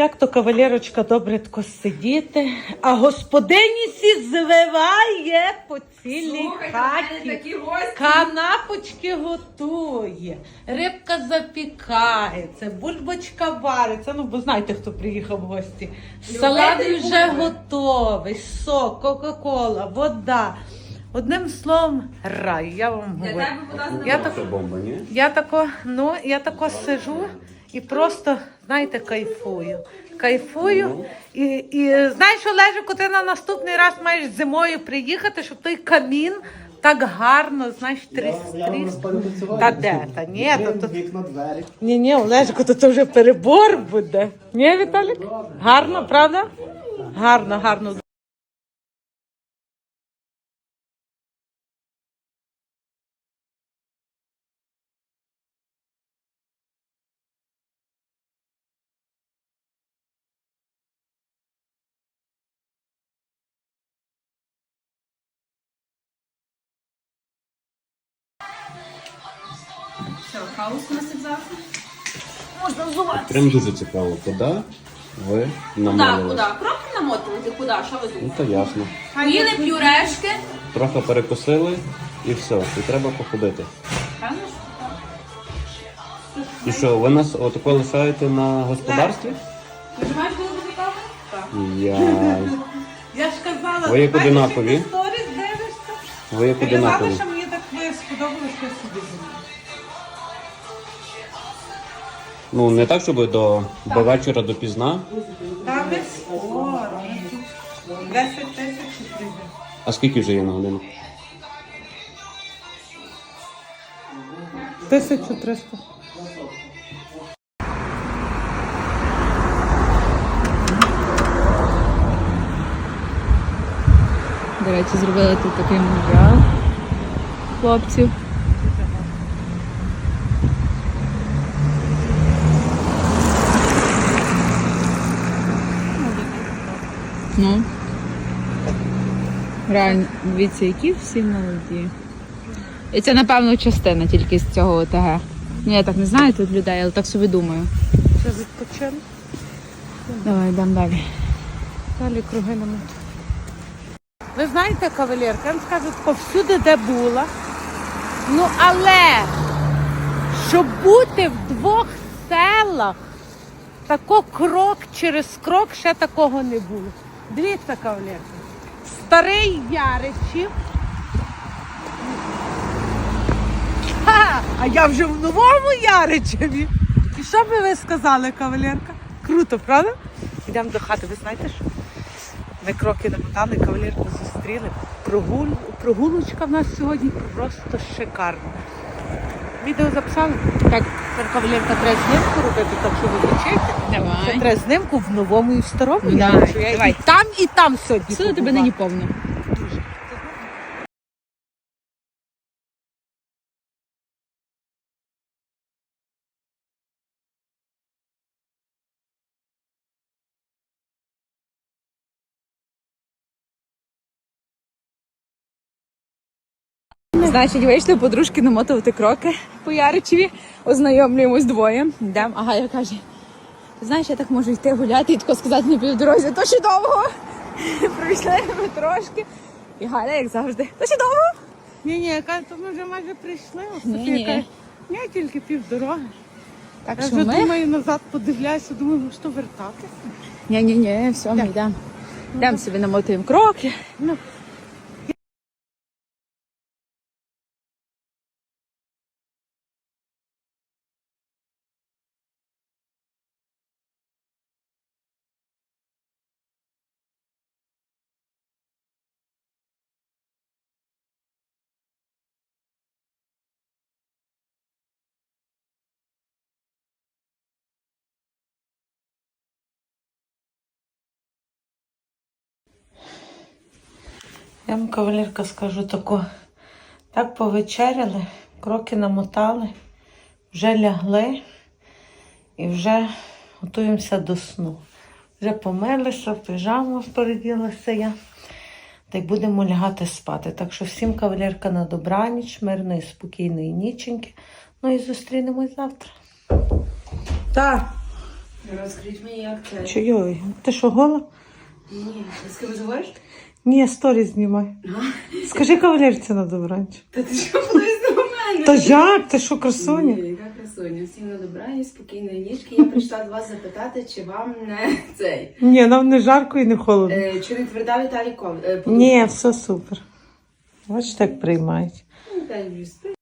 Як то кавалерочка добре тако сидіти, а господині сі звиває по цілій Слухайте, хаті. такі гості. Канапочки готує, рибка запікається, бульбочка вариться. Ну, бо знаєте, хто приїхав в гості. Салат вже готовий, сок, кока-кола, вода. Одним словом, рай, я вам говорю. ласка, Я так, я тако, ну, я тако сижу і просто, знаєте, кайфую. Кайфую. І, і знаєш, Олежику, ти на наступний раз маєш зимою приїхати, щоб той камін так гарно, знаєш, тріс, тріс. Та де? Та ні, то, то, Вікна, двері. ні, ні, Олежику, то, це вже перебор буде. Ні, Віталік? Гарно, правда? Гарно, гарно. Хаос у нас як завжди? Прям дуже цікаво, куди ви Куди, намалили? куди? Кропки намотувати? Куди? Що ви Ну думаєте? то ясно. Поїли пюрешки. Трохи перекусили і все, і треба походити. Певно, що так. І що, ви нас отако лишаєте на господарстві? Нажимаєш голову запікати? Так. Я... Я ж казала, Ви як бачиш, одинакові? ти сторіс дивишся? Ви як Я казала, одинакові. що мені так ви сподобалось, що я собі Ну, не так, щоб до, до вечора допізна. Та ми скоро. 10 тисяч і прийде. А скільки вже є на годину? 1300. До речі, зробили тут такий меморіал хлопців. Ну. Реально, дивіться, які всі молоді. І це, напевно, частина тільки з цього ОТГ. Ну, я так не знаю тут людей, але так собі думаю. Це відпочинок. Давай, йдемо далі. Далі круги на мету. Ви знаєте, кавалерка, я вам скажу, тако всюди, де була. Ну, але щоб бути в двох селах, тако крок через крок ще такого не було. Дивіться, кавалерка. Старий Яричів. А я вже в новому Яричеві. І що би ви сказали, кавалерка? Круто, правда? Йдемо до хати, ви знаєте що? Ми кроки намотали, кавалерку зустріли. Прогул... Прогулочка в нас сьогодні просто шикарна. Відео записали? Так. Кавалерка треба знімку робити, так що вибачайте. Давай. Це треба в новому і в старому. Ну, Я давай, я давай. І там, і там сьогодні. Сюди тебе побувала. нині повно. Значить, вийшли подружки намотувати кроки по Яричеві, ознайомлюємось двоє. Йдемо. Ага, я каже, ти знаєш, я так можу йти гуляти і тако сказати на півдорозі, то ще довго. Пройшли ми трошки. І Галя, як завжди, то ще довго. Ні, ні, я кажу, то ми вже майже прийшли. Ні, ні. яка- Ні, тільки півдороги. Так Я що вже ми. думаю, назад подивляюся, думаю, ну що вертатися. Ні, ні, ні, все, ми йдемо. Йдемо собі намотуємо кроки. Ну, Я вам, кавалерка, скажу тако. Так повечеряли, кроки намотали, вже лягли і вже готуємося до сну. Вже помилися, в пижаму переділася я. Та й будемо лягати спати. Так що всім кавалерка на добраніч, мирної, спокійної ніченьки. Ну і зустрінемось завтра. Так. Розкажіть мені, як це. Чойой, ти що гола? Ні, з ким? Ні, сторі знімай. Скажи кавалерці на добранч. Та ти що подивись на мене? Та як? Ти що, красуня? Ні, яка красуня. Всім на добраніч, спокійної ніжки. Я прийшла до вас запитати, чи вам не цей. Ні, нам не жарко і не холодно. Е, чи не тверда Віталій Ков? Е, Ні, все супер. Бачите, як приймають. Ну, та й спи.